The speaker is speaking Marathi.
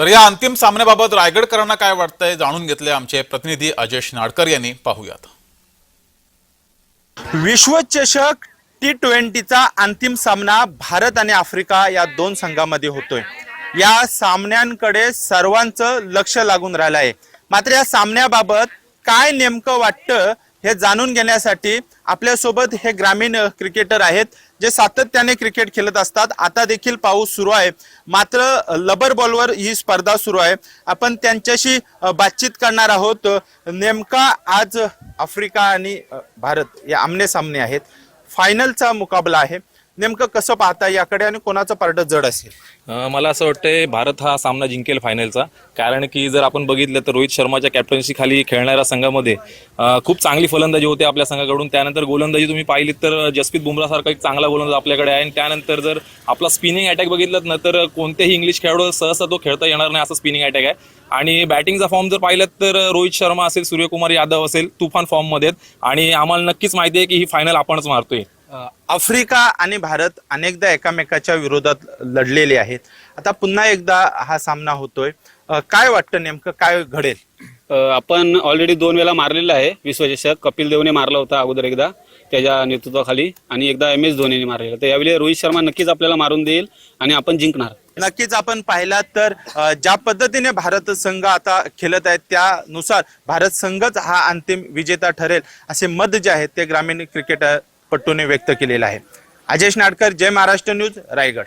तर या अंतिम सामन्याबाबत रायगडकरांना काय वाटतंय जाणून घेतले आमचे प्रतिनिधी अजेश नाडकर यांनी. पाहूयात. विश्वचषक टी ट्वेंटीचा अंतिम सामना भारत आणि आफ्रिका या दोन संघामध्ये होतोय. या सामन्यांकडे सर्वांचं लक्ष लागून राहिलं आहे मात्र या सामन्याबाबत काय नेमकं वाटतं हे जाणून घेण्यासाठी आपल्यासोबत हे ग्रामीण क्रिकेटर आहेत जे सातत्याने क्रिकेट खेळत असतात. आता देखील पाऊस सुरू आहे. मात्र लबर बॉलवर ही स्पर्धा सुरू आहे. आपण त्यांच्याशी बातचीत करणार आहोत. नेमका आज आफ्रिका आणि भारत या आमने सामने आहेत फायनलचा मुकाबला आहे. नेमकं कसं पाहता याकडे आणि कोणाचं पारडं जड असेल? अं, मला असं वाटतंय भारत हा सामना जिंकेल फायनलचा कारण की जर आपण बघितलं तर रोहित शर्माच्या कॅप्टन्सी खाली खेळणाऱ्या संघामध्ये अं, खूप चांगली फलंदाजी होते आपल्या संघाकडून. त्यानंतर गोलंदाजी तुम्ही पाहिलीत तर जसप्रीत बुमरासारखा एक चांगला गोलंदाज आपल्याकडे आहे. आणि त्यानंतर जर आपला स्पिनिंग अटॅक बघितलं ना तर कोणत्याही इंग्लिश खेळाडू सहसा तो खेळता येणार नाही असा स्पिनिंग अटॅक आहे. आणि बॅटिंगचा फॉर्म जर पाहिलं तर रोहित शर्मा असेल सूर्यकुमार यादव असेल तुफान फॉर्ममध्ये आहेत. आणि आम्हाला नक्कीच माहिती आहे की ही फायनल आपणच मारतोय. आफ्रिका आणि भारत अनेकदा एकामेकाच्या विरोधात लढलेले आहेत. आता पुन्हा एकदा हा सामना होतोय. काय वाटतं नेमकं? काय घडेल? आपण ऑलरेडी दोन वेळा मारलेला आहे. विश्वचषक कपिल देवने मारला होता अगोदर एकदा त्याच्या नेतृत्वाखाली आणि एकदा एम एस धोनीने मारलेला. तर यावेळी रोहित शर्मा नक्कीच आपल्याला मारून देईल आणि आपण जिंकणार. नक्कीच आपण पाहिलात तर ज्या पद्धतीने भारत संघ आता खेळत आहेत त्यानुसार भारत संघच हा अंतिम विजेता ठरेल असे मत जे आहेत ते ग्रामीण क्रिकेट पट्टूने व्यक्त केलेला आहे. आजेश नाडकर जय महाराष्ट्र न्यूज रायगड.